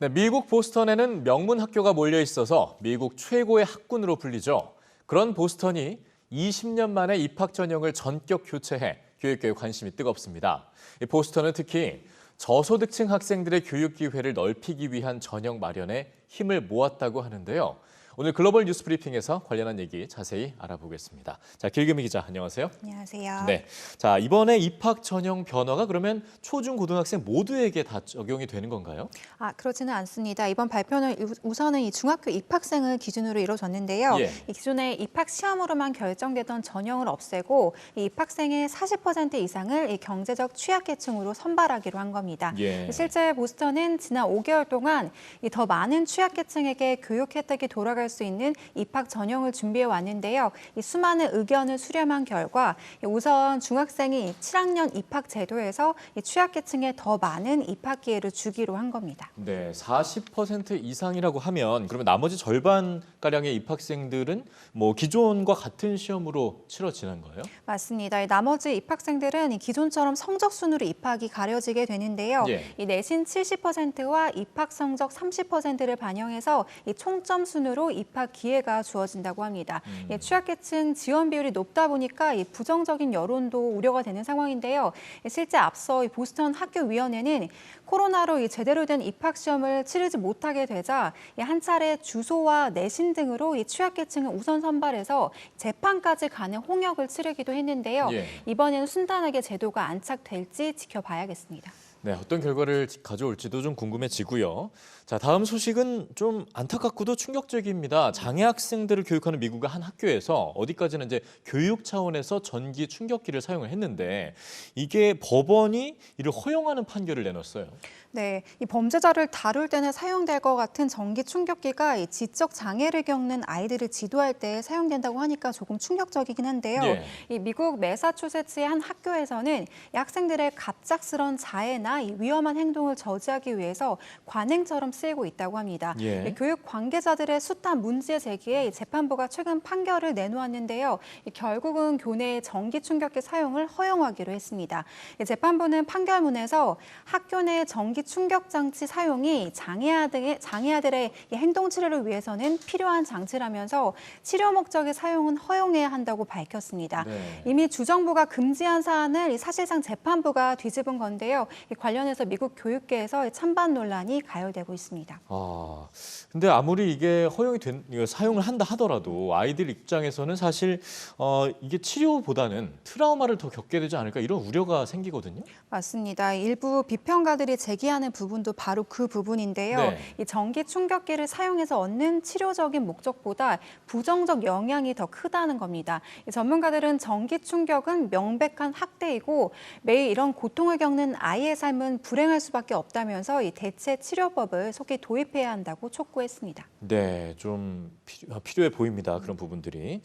네, 미국 보스턴에는 명문 학교가 몰려 있어서 미국 최고의 학군으로 불리죠. 그런 보스턴이 20년 만에 입학 전형을 전격 교체해 교육계에 관심이 뜨겁습니다. 이 보스턴은 특히 저소득층 학생들의 교육 기회를 넓히기 위한 전형 마련에 힘을 모았다고 하는데요. 오늘 글로벌 뉴스 브리핑에서 관련한 얘기 자세히 알아보겠습니다. 자, 길금희 기자 안녕하세요. 안녕하세요. 네. 자, 이번에 입학 전형 변화가 그러면 초중 고등학생 모두에게 다 적용이 되는 건가요? 아, 그렇지는 않습니다. 이번 발표는 우- 우선은 이 중학교 입학생을 기준으로 이루어졌는데요. 예. 이 기존에 입학 시험으로만 결정되던 전형을 없애고 이 입학생의 40% 이상을 이 경제적 취약계층으로 선발하기로 한 겁니다. 예. 실제 보스턴은 지난 5개월 동안 이 더 많은 취약계층에게 교육 혜택이 돌아갈 수 있는 입학 전형을 준비해 왔는데요. 이 수많은 의견을 수렴한 결과 이 우선 중학생이 7학년 입학 제도에서 이 취약계층에 더 많은 입학 기회를 주기로 한 겁니다. 네, 40% 이상이라고 하면 그러면 나머지 절반 가량의 입학생들은 뭐 기존과 같은 시험으로 치러지는 거예요? 맞습니다. 이 나머지 입학생들은 이 기존처럼 성적 순으로 입학이 가려지게 되는데요. 예. 이 내신 70%와 입학 성적 30%를 반영해서 이 총점 순으로 입학 기회가 주어진다고 합니다. 음. 이 취약계층 지원 비율이 높다 보니까 이 부정적인 여론도 우려가 되는 상황인데요. 이 실제 앞서 이 보스턴 학교 위원회는 코로나로 이 제대로 된 입학 시험을 치르지 못하게 되자 이한 차례 주소와 내신 등으로 이 취약계층을 우선 선발해서 재판까지 가는 홍역을 치르기도 했는데요. 예. 이번에는 순탄하게 제도가 안착될지 지켜봐야겠습니다. 네, 어떤 결과를 가져올지도 좀 궁금해지고요. 자, 다음 소식은 좀 안타깝고도 충격적입니다. 장애 학생들을 교육하는 미국의 한 학교에서 어디까지는 이제 교육 차원에서 전기 충격기를 사용을 했는데 이게 법원이 이를 허용하는 판결을 내놨어요. 네, 이 범죄자를 다룰 때는 사용될 것 같은 전기 충격기가 이 지적 장애를 겪는 아이들을 지도할 때 사용된다고 하니까 조금 충격적이긴 한데요. 예. 이 미국 매사추세츠의 한 학교에서는 이 학생들의 갑작스런 자해나 이 위험한 행동을 저지하기 위해서 관행처럼 쓰이고 있다고 합니다. 예. 이 교육 관계자들의 숱한 문제 제기에 이 재판부가 최근 판결을 내놓았는데요. 이 결국은 교내의 전기 충격기 사용을 허용하기로 했습니다. 이 재판부는 판결문에서 학교 내 전기 충격 장치 사용이 장애아들의, 장애아들의 이 행동 치료를 위해서는 필요한 장치라면서 치료 목적의 사용은 허용해야 한다고 밝혔습니다. 네. 이미 주정부가 금지한 사안을 이 사실상 재판부가 뒤집은 건데요. 이 관련해서 미국 교육계에서 이 찬반 논란이 가열되고 있습니다. 아, 근데 아무리 이게 허용이 된 이거 사용을 한다 하더라도 아이들 입장에서는 사실 어, 이게 치료보다는 트라우마를 더 겪게 되지 않을까 이런 우려가 생기거든요. 맞습니다. 일부 비평가들이 제기하는 부분도 바로 그 부분인데요. 네. 이 전기 충격기를 사용해서 얻는 치료적인 목적보다 부정적 영향이 더 크다는 겁니다. 이 전문가들은 전기 충격은 명백한 학대이고 매일 이런 고통을 겪는 아이의 삶은 불행할 수밖에 없다면서 이 대체 치료법을 속히 도입해야 한다고 촉구했습니다. 네, 좀 필요, 필요 해 보입니다. 그런 부분들이.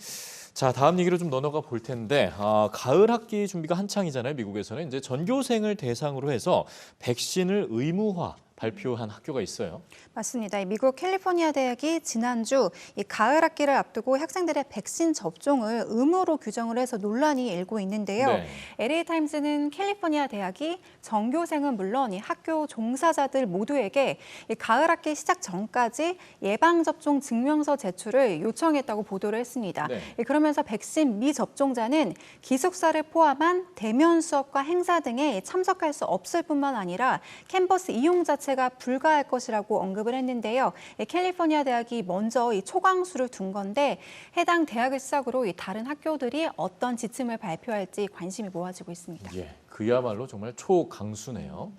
자, 다음 얘기로 좀 넘어가 볼 텐데, 아, 가을 학기 준비가 한창이잖아요. 미국에서는 이제 전교생을 대상으로 해서 백신을 의무화 발표한 학교가 있어요. 맞습니다. 이 미국 캘리포니아 대학이 지난주 이 가을 학기를 앞두고 학생들의 백신 접종을 의무로 규정을 해서 논란이 일고 있는데요. 네. LA 타임즈는 캘리포니아 대학이 전교생은 물론 이 학교 종사자들 모두에게 이 가을 학기 시작 전까지 예방 접종 증명서 제출을 요청했다고 보도를 했습니다. 네. 이 그러면서 백신 미접종자는 기숙사를 포함한 대면 수업과 행사 등에 참석할 수 없을 뿐만 아니라 캠퍼스 이용 자 체가 불가할 것이라고 언급을 했는데요. 이 캘리포니아 대학이 먼저 이 초강수를 둔 건데 해당 대학을 시작으로 이 다른 학교들이 어떤 지침을 발표할지 관심이 모아지고 있습니다. 예, 그야말로 정말 초강수네요.